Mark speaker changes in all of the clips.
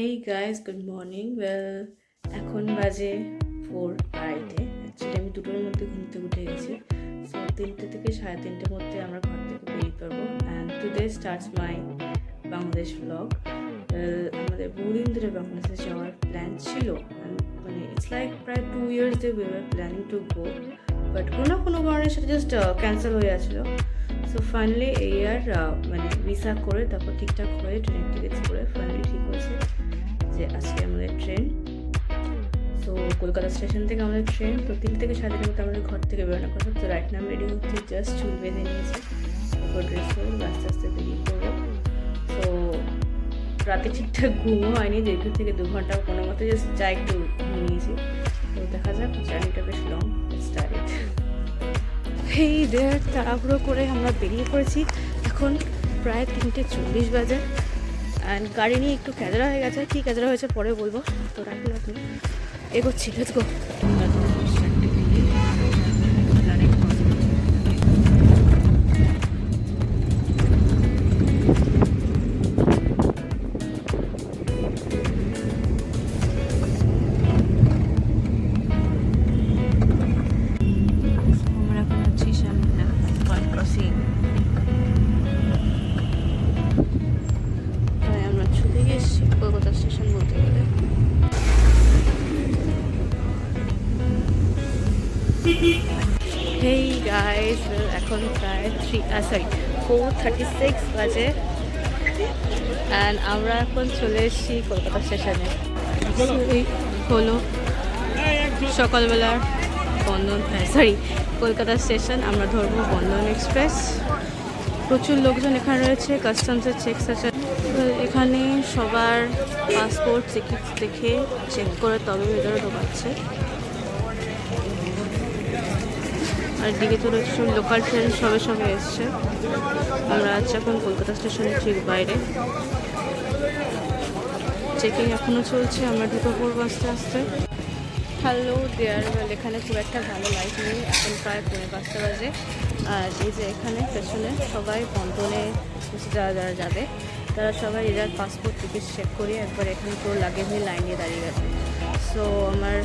Speaker 1: Hey guys good morning well এখন বাজে four আড়াইটে। অ্যাকচুয়ালি আমি দুটোর মধ্যে ঘুম থেকে উঠে গেছি। সো তিনটে থেকে সাড়ে তিনটের মধ্যে আমরা ঘর থেকে বেরিয়ে পড়ব। And today starts my Bangladesh blog আমাদের বহুদিন ধরে বাংলাদেশে যাওয়ার প্ল্যান ছিল। মানে ইটস লাইক প্রায় two years they we were planning to go but কোনো কোনো কারণে সেটা জাস্ট ক্যান্সেল হয়ে যাচ্ছিল। সো ফাইনালি এই ইয়ার মানে ভিসা করে, তারপর ঠিকঠাক হয়ে ট্রেনের টিকিটস করে ফাইনালি ঠিক হয়েছে। যে আজকে আমাদের ট্রেন তো কলকাতা স্টেশন থেকে আমাদের ট্রেন তো তিন থেকে সাড়ে তিন মধ্যে আমাদের ঘর থেকে বেরোনো কথা। তো রাইট নাম রেডি হচ্ছে জাস্ট চুল বেঁধে নিয়েছে। তারপর ড্রেস করব আস্তে আস্তে বেরিয়ে পড়ব। তো রাতে ঠিকঠাক ঘুমও হয়নি দীর্ঘ থেকে দু ঘণ্টা কোনো মতো জাস্ট চা একটু নিয়েছি। তো দেখা যাক জার্নিটা বেশ লং স্টার্ট এই দেড় তাড়াহুড়ো করে আমরা বেরিয়ে পড়েছি। এখন প্রায় তিনটে চল্লিশ বাজে। অ্যান্ড গাড়ি নিয়ে একটু ক্যাজরা হয়ে গেছে। কী ক্যাজরা হয়েছে পরে বলব। তো রাখলাম আপনি এগোচ্ছি লেটস গো গাইস এখন প্রায় three sorry four thirty six বাজে। অ্যান্ড আমরা এখন চলে এসেছি কলকাতা স্টেশনে। হলো সকালবেলার বন্ধন সরি কলকাতা স্টেশন, আমরা ধরবো বন্ধন এক্সপ্রেস প্রচুর লোকজন এখানে রয়েছে কাস্টমসের চেকস আছে। এখানে সবার পাসপোর্ট টিকিট দেখে চেক করে তবে ভেতরে ঢোকাচ্ছে। আর দিকে তো রয়েছে লোকাল ট্রেন সবে সবে এসছে। আমরা আছি এখন কলকাতা স্টেশনের ঠিক বাইরে। চেকিং এখনও চলছে, আমরা ঢুকে পড়ব আস্তে আস্তে। হ্যালো দেয়ার এখানে খুব একটা ভালো লাইট নেই। এখন প্রায় পৌনে পাঁচটা বাজে। আর এই যে এখানে পেছনে সবাই বন্ধনে যারা যারা যাবে, তারা সবাই এদের পাসপোর্ট টিকিট চেক করিয়ে একবার এখানে পুরো লাগেজ নিয়ে দাঁড়িয়ে গেছে। সো আমার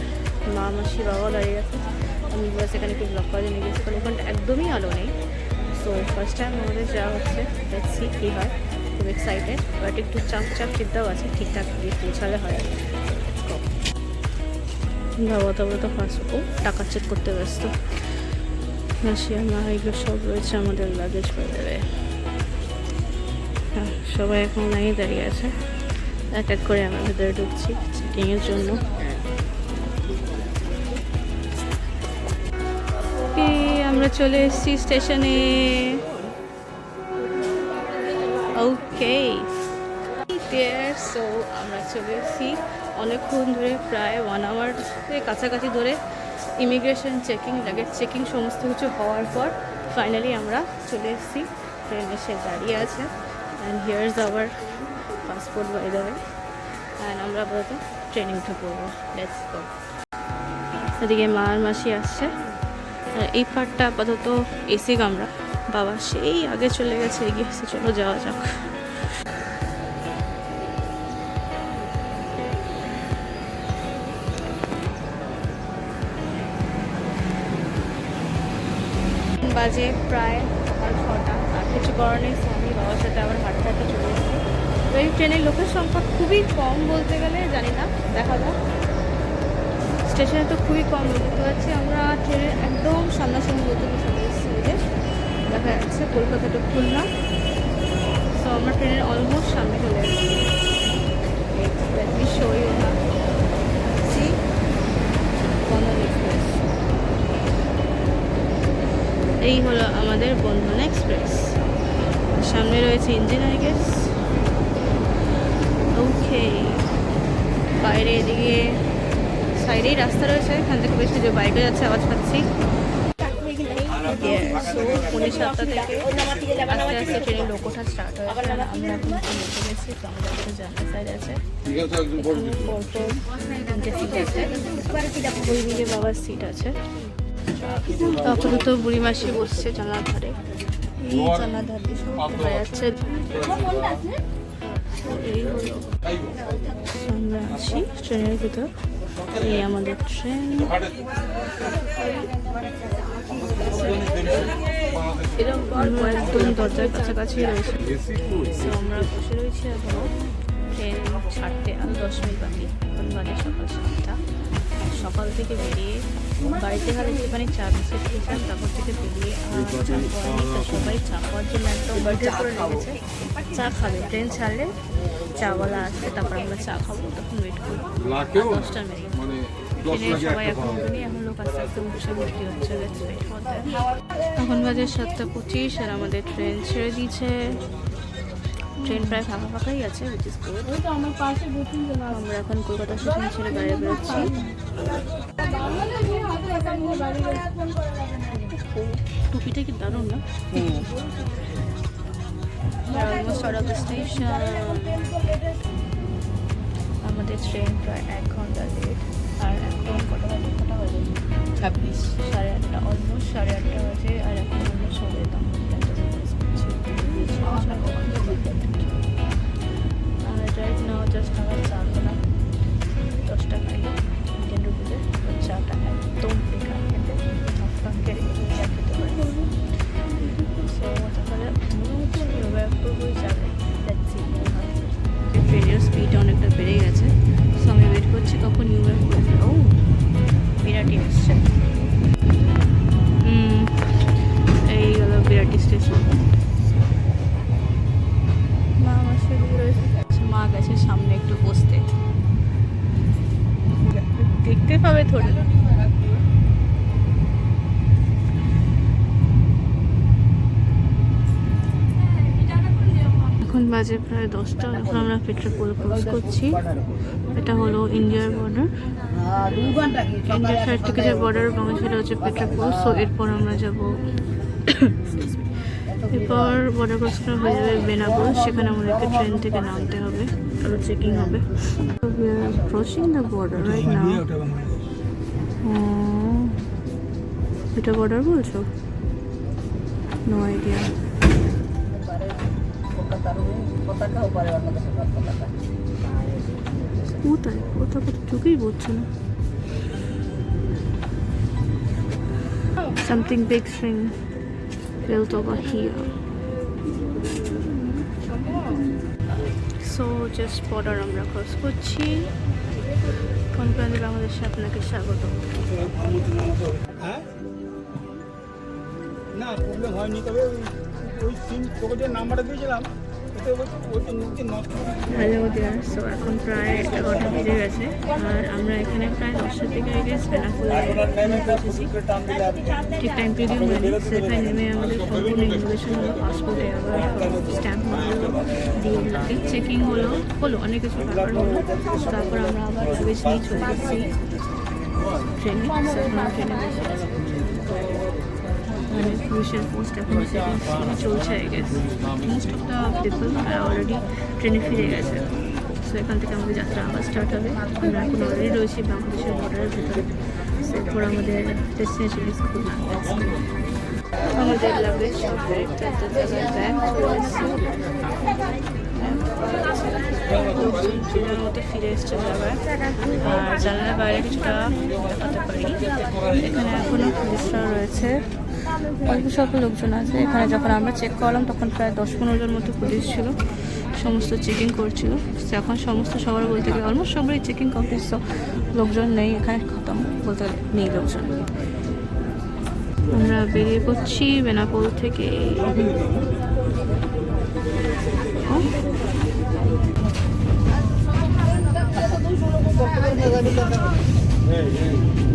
Speaker 1: মা, মাসি বাবাও দাঁড়িয়ে গেছে। আমি বাস এখানে একটু ব্লক করে নিয়ে গেছি, কারণ ওখানটা একদমই আলো নেই। সো ফার্স্ট টাইম আমাদের যাওয়া হচ্ছে। দেখছি কী হয়। খুব এক্সাইটেড বাট একটু চাপ চাপ চিন্তাও আছে। ঠিকঠাক গিয়ে পৌঁছালে হয়। বাবা তারপরে তো পাসপোর্ট টাকা চেক করতে ব্যস্ত। মাসিয়া মা এগুলো সব রয়েছে আমাদের লাগেজ বাজারে হ্যাঁ সবাই এখন লাইনে দাঁড়িয়ে আছে। এক এক করে আমরা ভেতরে ঢুকছি। চেকিংয়ের জন্য। আমরা চলে এসেছি স্টেশনে। ওকে সো আমরা চলে এসেছি অনেকক্ষণ ধরে, প্রায় ওয়ান আওয়ার কাছাকাছি ধরে ইমিগ্রেশন চেকিং লাগেজ চেকিং সমস্ত কিছু হওয়ার পর ফাইনালি আমরা চলে এসেছি। ট্রেন এসে দাঁড়িয়ে আছে। অ্যান্ড হিয়ার্স আওয়ার পাসপোর্ট বাই দেবে অ্যান্ড আমরা আপাতত ট্রেনে উঠে পড়ব লেটস গো এদিকে মা আর মাসি আসছে। এই পার্টটা আপাতত এসি কামরা। বাবা সেই আগে চলে গেছে, এগিয়ে এসে চলো যাওয়া যাক। বাজে প্রায় সকাল ছটা। আর কিছু করার নেই আমি বাবার সাথে আবার হাঁটতে হাঁটতে চলে এসেছি। তো এই ট্রেনের লোকের সংখ্যা খুবই কম বলতে গেলে, জানি না, দেখা যাক। স্টেশনে তো খুবই কম দেখতে পাচ্ছি আমরা ট্রেনের একদম সামনাসামনি বলতে চলে এসেছি দেখা যাচ্ছে কলকাতা টু খুলনা। তো আমরা ট্রেনের অলমোস্ট সামনে চলে এসেছি এক্সপ্রেস এই হলো আমাদের বন্ধন এক্সপ্রেস সামনে রয়েছে ইঞ্জিন আই গেস ওকে বাইরে এদিকে সাইডেই রাস্তা রয়েছে এখান থেকে বেশ কিছু বাইকে যাচ্ছে আওয়াজ পাচ্ছি। সাতটা থেকে আস্তে আস্তে ট্রেনের লোক ওঠা স্টার্ট হয়েছে। আমরা এখন গেছি তো আমাদের একটা জানলা সাইড আছে। পরপর তিনটে সিট আছে ওই দিকে বাবার সিট আছে। আপাতত বুড়ি মাসি বসছে জানলার ধারে। এই জানলার ধার দিয়ে সব দেখা যাচ্ছে। এই হলো। আমরা আছি ট্রেনের ভিতর। এই আমাদের ট্রেন একদম দরজার কাছাকাছি রয়েছে। আমরা বসে রয়েছি এখনও ট্রেন ছাড়তে আরও দশ মিনিট বাকি। এখন বাজে সকাল সাতটা। সকাল থেকে বেরিয়ে বাড়িতে হারে একটুখানি চা বিস্কুট খেয়েছিলাম তারপর থেকে বেরিয়ে আর সবাই চা খাওয়ার জন্য একদম চা খাবে। ট্রেন ছাড়লে চাওয়ালা আসবে তারপর আমরা চা খাব তখন ওয়েট করব।
Speaker 2: লাখেও
Speaker 1: দশটা মিনিট
Speaker 2: মানে
Speaker 1: সবাই এখন এখন লোক আস্তে আস্তে উঠছে ভর্তি হচ্ছে. এখন বাজে সাতটা পঁচিশ আর আমাদের ট্রেন ছেড়ে দিয়েছে। ট্রেন প্রায় ফাঁকা ফাঁকাই আছে উইচ ইজ গুড আমরা এখন কলকাতা স্টেশন ছেড়ে বাইরে বেরোচ্ছি। টুপিটা কি দারুণ না? Almost out of the station আমাদের ট্রেন প্রায় এক ঘণ্টা লেট আর এখন কটা বাজে? ছাব্বিশ। সাড়ে আটটা অলমোস্ট সাড়ে আটটা বাজে। আর এখন আমরা তখন আর রাইট নাও জাস্ট আমার চা গোনা দশ টাকায় ইন্ডিয়ান রুপিজে চাটা একদম বেকার খেতে কেড়ে চা খেতে পারি সো তাহলে Nowhere for Let's see. Video speed on a প্রায় দশটা, এখন আমরা পেট্রোপোল ক্রস করছি। এটা হলো ইন্ডিয়ার বর্ডার ইন্ডিয়ার সাইড থেকে যে বর্ডার বাংলাদেশের হচ্ছে পেট্রোপোল সো এরপর আমরা যাব এরপর বর্ডার ক্রস করা হয়ে যাবে বেনাপুর সেখানে আমাদেরকে ট্রেন থেকে নামতে হবে আরও চেকিং হবে। Crossing the border right now এটা বর্ডার বলছো? নো আইডিয়া কোথায়? কোথাও কোথাও চোখেই পড়ছে না। Something big thing built over here. So just border আমরা ক্রস করছি। কোনপ্রান্তি বাংলাদেশে আপনাকে স্বাগত?
Speaker 3: হ্যাঁ? না প্রবলেম হয়নি তবে ওই তোকে যে নাম্বারটা দিয়েছিলাম
Speaker 1: হ্যালো ডিয়ার সো এখন প্রায় এগারোটা বেজে গেছে আর আমরা এখানে প্রায় দশটার দিকে গেছি বেনাফুল পৌঁছেছি ঠিক টাইম পিরিয়ড হয়নি সেখানে নেমে আমাদের সম্পূর্ণ ইনফরমেশন হলো পাসপোর্টে আবার স্ট্যাম্প মারলো দিয়ে চেকিং হলো হলো অনেক কিছু ব্যাপার হলো তারপর আমরা আবার লাগেজ নিয়ে চলে এসেছি ট্রেনে ট্রেনে বসে মানে পুলিশের পোস্ট এখন চলছে I guess most of the people already ট্রেনে ফিরে গেছে সো এখান থেকে আমাদের যাত্রা আবার স্টার্ট হবে। আমরা এখন অলরেডি রয়েছি বাংলাদেশের বর্ডারের ভিতরে। So, এরপর আমাদের ডেস্টিনেশন ইজ খুলনা। আমাদের লাগেজ সব ব্যাগ ট্রেনের মতো ফিরে এসছে আর জানালার বাইরে কিছুটা দেখাতে পারি এখানে এখনও পুলিশরা রয়েছে। অল্প লোকজন আছে। এখানে যখন আমরা চেক করলাম তখন প্রায় দশ পনেরো জন মতো পুলিশ ছিল। সমস্ত চেকিং করছিল। এখন সমস্ত সবার বলতে গেলে অলমোস্ট সবারই চেকিং কমপ্লিট লোকজন নেই। এখানে খতম বলতে গেলে নেই লোকজন। আমরা বেরিয়ে পড়ছি বেনাপোল থেকে। ও, হ্যালো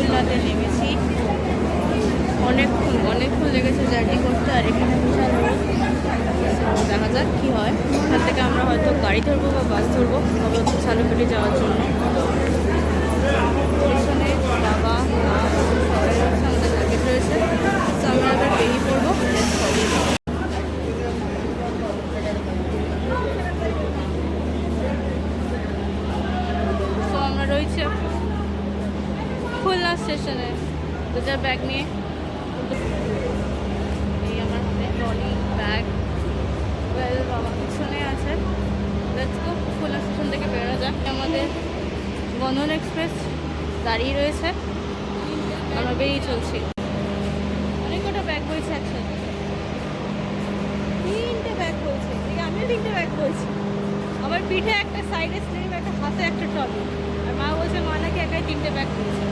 Speaker 1: খুলনাতে নেমেছি। অনেকক্ষণ অনেকক্ষণ লেগেছে জার্নি করতে, আর এখানে বিশাল। দেখা যাক কী হয়। এখান থেকে আমরা হয়তো গাড়ি ধরবো বা বাস ধরবো, তবে হচ্ছে সালুপেটে যাওয়ার জন্য। পেছনে সবাই রয়েছে। আমরা তো আমরা রয়েছে খুলনা স্টেশনে দুটার ব্যাগ নিয়ে। এই আমার হাতে ট্রলি ব্যাগ ওয়েল আমার পিছনে আছে। লেটসকো খুলনা স্টেশন থেকে বেরো যাক। আমাদের বন্ধন এক্সপ্রেস দাঁড়িয়ে রয়েছে। আমরা বেরিয়ে চলছি। অনেক কটা ব্যাগ বইছে একসাথে। তিনটে ব্যাগ বইছে আমিও তিনটে ব্যাগ হয়েছি আমার পিঠে একটা সাইডে স্লিপ একটা হাতে একটা ট্রলি আর মা বলছে, মা নাকি একাই তিনটে ব্যাগ বইছে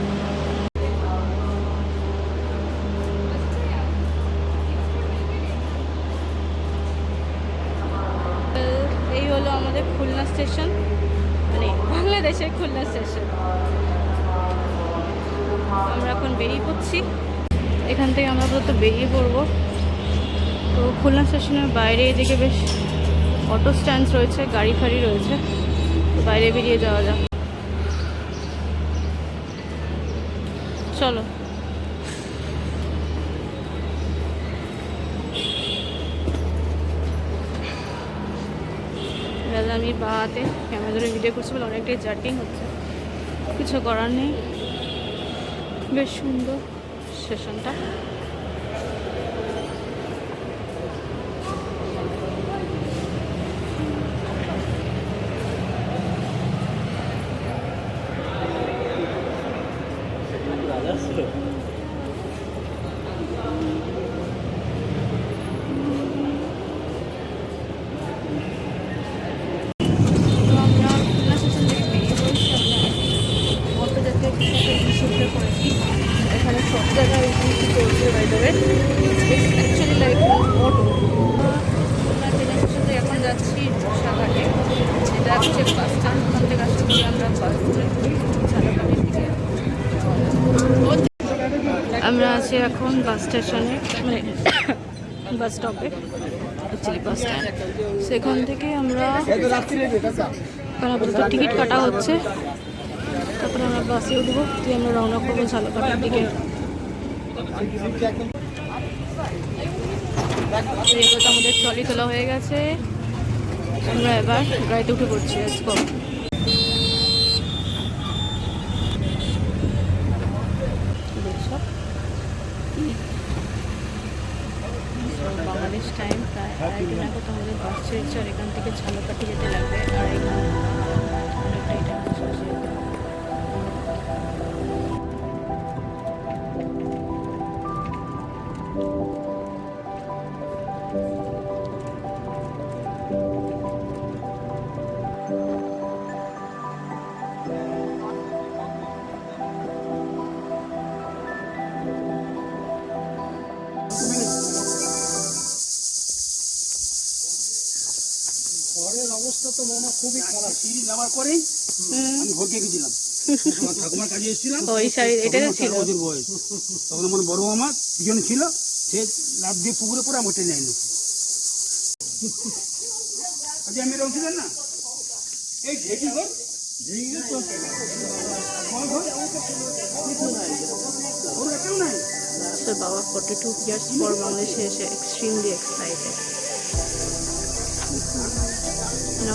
Speaker 1: আমাদের খুলনা স্টেশন মানে বাংলাদেশের খুলনা স্টেশন। আমরা এখন বেরিয়ে পড়ছি। এখান থেকে আমরা আপাতত বেরিয়ে পড়ব। তো খুলনা স্টেশনের বাইরে এদিকে বেশ অটো স্ট্যান্ড রয়েছে, গাড়ি ফাড়ি রয়েছে। তো বাইরে বেরিয়ে যাওয়া যাক। চলো। বেলা আমি বা ক্যামেরা ধরে ভিডিও করছি বলে অনেকটাই জার্কিং হচ্ছে। কিছু করার নেই। বেশ সুন্দর স্টেশনটা তো আমরা খুলনা স্টেশন থেকে বেরিয়ে পড়েছি আমরা অটো জাতীয় কিছু বিশুদ্ধ করেছি এখানে সব জায়গায় unity actually like auto station এখন যাচ্ছি হচ্ছে বাস স্ট্যান্ড ওখান থেকে আমরা আছি এখন বাস স্টেশনে মানে বাস স্টপে অ্যাকচুয়ালি বাস স্ট্যান্ড। সেখান থেকে আমরা আপাতত টিকিট কাটা হচ্ছে। তারপরে আমরা বাসে উঠবো, দিয়ে আমরা রওনা করব ঝালকাটার দিকে। আমাদের ট্রলি তোলা হয়ে গেছে। আমরা এবার গাড়িতে উঠে পড়ছি বাংলাদেশ টাইম প্রায় আড়াই দিন আগে আমাদের বাস ছেড়েছে, আর এখান থেকে ঝালকাঠি যেতে লাগবে।
Speaker 3: তো মামা খুবই খারাপ। সিঁড়ি নামার পরেই আমি ভরকে গেছিলাম। ঠাকুমার কাছে এসেছিলাম।
Speaker 1: ওই শাড়ি এটা ছিল।
Speaker 3: বছর বয়স। তখন আমার বড় মামা পিছনে ছিল সে লাভ দিয়ে পুকুরে পরে আমার টেনে আইনি আচ্ছা আমি এরকম ছিলেন না? এই ঢেকি ঘর ঢেকি তো ওর একটাও নাই?
Speaker 1: So Baba 42 years for Bangladesh is extremely excited.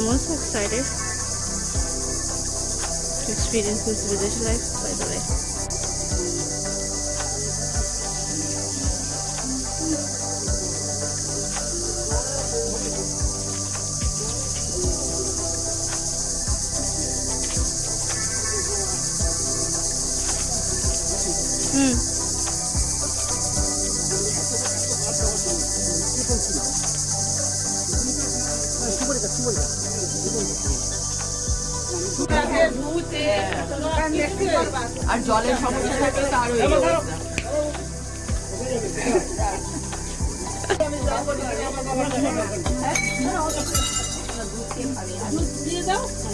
Speaker 1: I'm also excited to experience this village life, by the way.
Speaker 2: আর জলের সমস্যা থাকলে তো আরও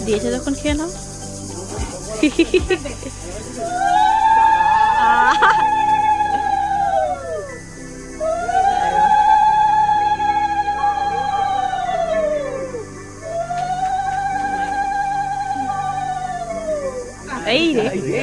Speaker 1: দিয়েছে যখন খেয়ে নাও। এই রে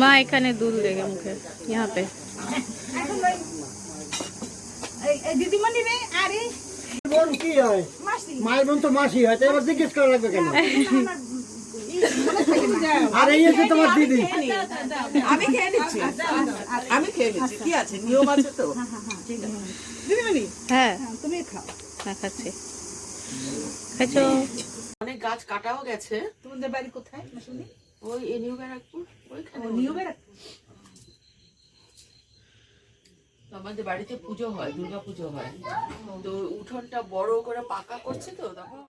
Speaker 1: মা এখানে দুধ লেগে মুখে यहाँ पे
Speaker 2: দিদিমণি রে আরে
Speaker 4: বোন কি হয় মায়ের বোন তো মাসি হয় তাই এবার জিজ্ঞেস করা লাগবে কেন? আর এই হচ্ছে তোমার দিদি।
Speaker 2: আমি খেয়ে নিচ্ছি। আমি খেয়ে নিচ্ছি। কি আছে? নিয়ম আছে তো।
Speaker 1: হ্যাঁ। তুমি খাও। হ্যাঁ খাচ্ছি। খাইছো?
Speaker 2: অনেক গাছ কাটাও গেছে।
Speaker 5: তোমাদের বাড়ি কোথায়?
Speaker 2: ওই এ নিউ ব্যারাকপুর ওইখানে।
Speaker 5: নিউ ব্যারাকপুর?
Speaker 2: আমাদের বাড়িতে পুজো হয় দুর্গা পুজো হয়। তো উঠোনটা বড় করে পাকা করছে তো, তখন